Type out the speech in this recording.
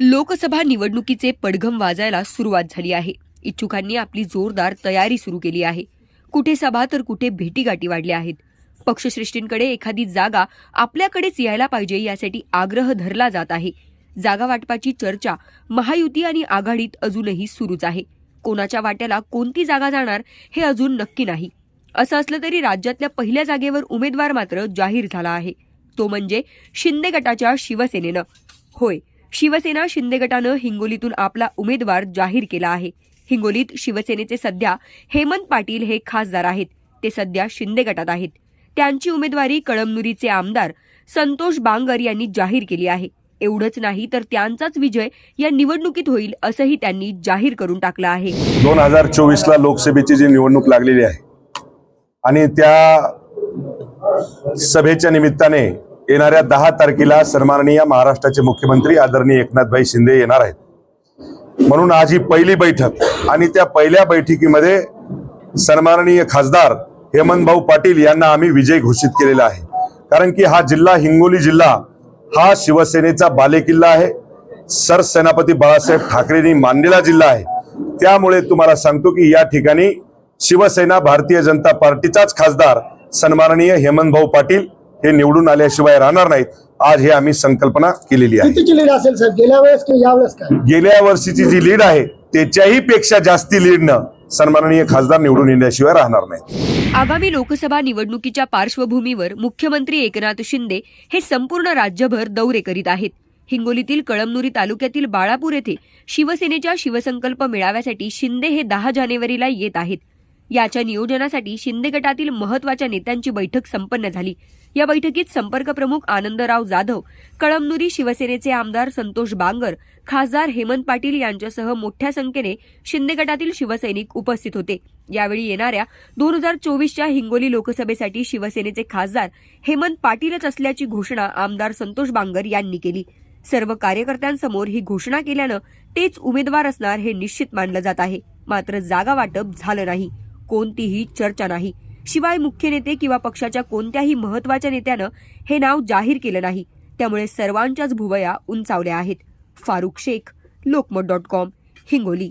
लोकसभा निवडणुकीचे पडघम वाजायला सुरुवात झाली आहे. इच्छुकांनी आपली जोरदार तयारी सुरू केली आहे. कुठे सभा तर कुठे भेटीगाठी वाढल्या आहेत. पक्षश्रेष्ठींकडे एखादी जागा आपल्याकडेच यायला पाहिजे यासाठी आग्रह धरला जात आहे. जागा वाटपाची चर्चा महायुती आणि आघाडीत अजूनही सुरूच आहे. कोणाच्या वाट्याला कोणती जागा जाणार हे अजून नक्की नाही. असं असलं तरी राज्यातल्या पहिल्या जागेवर उमेदवार मात्र जाहीर झाला आहे. तो म्हणजे शिंदे गटाच्या शिवसेनेनं. होय शिवसेना शिंदे गटानं हिंगोलीतून आपला उमेदवार जाहीर केला आहे. हिंगोलीत शिवसेनेचे सध्या हेमंत पाटील हे खासदार आहेत. ते सध्या शिंदे गटात आहेत. त्यांची उमेदवारी कळमनुरीचे आमदार संतोष बांगर यांनी जाहीर केली आहे. एवढंच नाही तर त्यांचाच विजय या निवडणुकीत होईल असंही त्यांनी जाहीर करून टाकलं आहे. दोन हजार चोवीस ला लोकसभेची जी निवडणूक लागलेली आहे आणि त्या सभेच्या निमित्ताने येणाऱ्या दहा तारखेला सन्माननीय महाराष्ट्राचे मुख्यमंत्री आदरणीय एकनाथभाई शिंदे येणार आहेत. म्हणून आज ही पहिली बैठक आणि त्या पहिल्या बैठकीमध्ये सन्माननीय खासदार हेमंत भाऊ पाटील यांना आम्ही विजय घोषित केलेला आहे. कारण की हा जिल्हा हिंगोली जिल्हा हा शिवसेनेचा बालेकिल्ला आहे. सरसेनापती बाळासाहेब ठाकरेंनी मानलेला जिल्हा आहे. त्यामुळे तुम्हाला सांगतो की या ठिकाणी शिवसेना भारतीय जनता पार्टीचाच खासदार सन्माननीय हेमंत भाऊ पाटील हे निवडून आल्याशिवाय राहणार नाहीत. आज हे आम्ही संकल्पना केलेली आहे. लीड असेल सर? गेल्या वेळेस यावेळेस गेल्या वर्षीची जी लीड आहे त्याच्याही पेक्षा जास्ती लीडनं सन्माननीय खासदार निवडून येण्याशिवाय राहणार नाही आगामी लोकसभा निवडणुकीच्या पार्श्वभूमीवर मुख्यमंत्री एकनाथ शिंदे हे संपूर्ण राज्यभर दौरे करीत आहेत. हिंगोलीतील कळमनुरी तालुक्यातील बाळापूर येथे शिवसेनेच्या शिवसंकल्प मेळाव्यासाठी शिंदे हे दहा जानेवारीला येत आहेत. याच्या नियोजनासाठी शिंदे गटातील महत्त्वाच्या नेत्यांची बैठक संपन्न झाली. या बैठकीत संपर्क प्रमुख आनंदराव जाधव कळमनुरी शिवसेनेचे आमदार संतोष बांगर खासदार हेमंत पाटील यांच्यासह मोठ्या संख्येने शिंदे गटातील शिवसैनिक उपस्थित होते. यावेळी येणाऱ्या दोन हजार चोवीसच्या हिंगोली लोकसभेसाठी शिवसेनेचे खासदार हेमंत पाटीलच असल्याची घोषणा आमदार संतोष बांगर यांनी केली. सर्व कार्यकर्त्यांसमोर ही घोषणा केल्यानं तेच उमेदवार असणार हे निश्चित मानलं जात आहे. मात्र जागा वाटप झालं नाही. कोणतीही चर्चा नाही. शिवाय मुख्य नेते किंवा पक्षाच्या कोणत्याही महत्त्वाच्या नेत्यानं हे नाव जाहीर केलं नाही. त्यामुळे सर्वांच्याच भुवया उंचावल्या आहेत. Farukh Shaikh Lokmat dot com Hingoli.